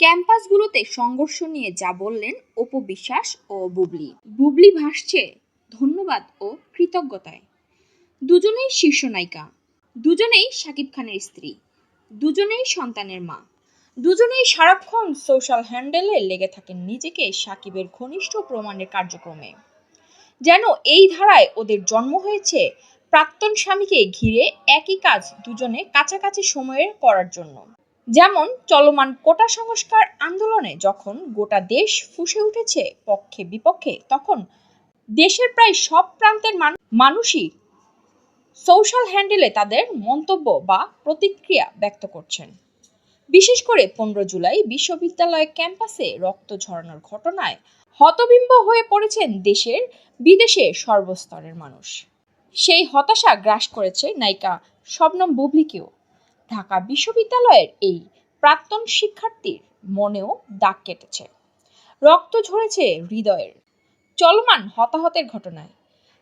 ক্যাম্পাসগুলোতে সংঘর্ষ নিয়ে যা বললেন অপু বিশ্বাস ও বুবলি। বুবলি ভাসছে ধন্যবাদ ও কৃতজ্ঞতায়। দুজনেই শীর্ষ নায়িকা। দুজনেই শাকিব খানের স্ত্রী। দুজনেই সন্তানের মা। দুজনেই সারাক্ষণ সোশ্যাল হ্যান্ডেলে লেগে থাকেন নিজেকে সাকিবের ঘনিষ্ঠ প্রমাণের কার্যক্রমে। যেন এই ধারায় ওদের জন্ম হয়েছে প্রাক্তন স্বামীকে ঘিরে একই কাজ দুজনে কাছাকাছি সময়ে করার জন্য। যেমন চলমান কোটা সংস্কার আন্দোলনে যখন গোটা দেশ ফুসে উঠেছে পক্ষে বিপক্ষে, তখন দেশের প্রায় সব প্রান্তের মানুষই সোশ্যাল হ্যান্ডেলে তাদের মন্তব্য বা প্রতিক্রিয়া ব্যক্ত করছেন। বিশেষ করে পনেরো জুলাই বিশ্ববিদ্যালয় ক্যাম্পাসে রক্ত ঝরানোর ঘটনায় হতবিম্ব হয়ে পড়েছেন দেশের বিদেশে সর্বস্তরের মানুষ। সেই হতাশা গ্রাস করেছে নায়িকা শবনম বুবলিকেও। ঢাকা বিশ্ববিদ্যালয়ের এই প্রাক্তন শিক্ষার্থীর মনেও দাগ কেটেছে। রক্ত ঝরেছে হৃদয়ের। চলমান হতাহতের ঘটনায়।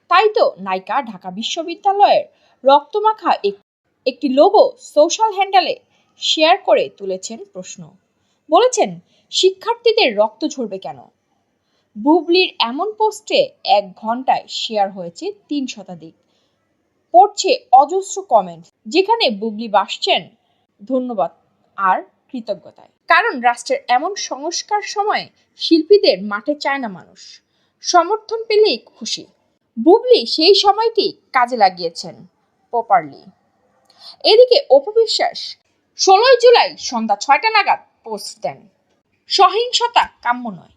তাই তো নায়িকা ঢাকা বিশ্ববিদ্যালয়ের রক্তমাখা এক- একটি লোগো সোশ্যাল হ্যান্ডেলে শেয়ার করে তুলেছেন প্রশ্ন। বলেছেন, শিক্ষার্থীদের রক্ত ঝরবে কেন? বুবলির এমন পোস্টে এক ঘন্টায় শেয়ার হয়েছে তিন শতাধিক। পড়ছে অজস্র কমেন্ট যেখানে বুবলি বাসছেন, ধন্যবাদ, আর কৃতজ্ঞতায়। কারণ রাষ্ট্রের এমন সংস্কার সময়ে শিল্পীদের মাঠে চায় না মানুষ। সমর্থন পেলেই খুশি। বুবলি সেই সময়টি কাজে লাগিয়েছেন প্রপারলি। এদিকে অপবিশ্বাস ষোলোই জুলাই সন্ধ্যা ছয়টা নাগাদ পোস্ট দেন। সহিংসতা কাম্য নয়।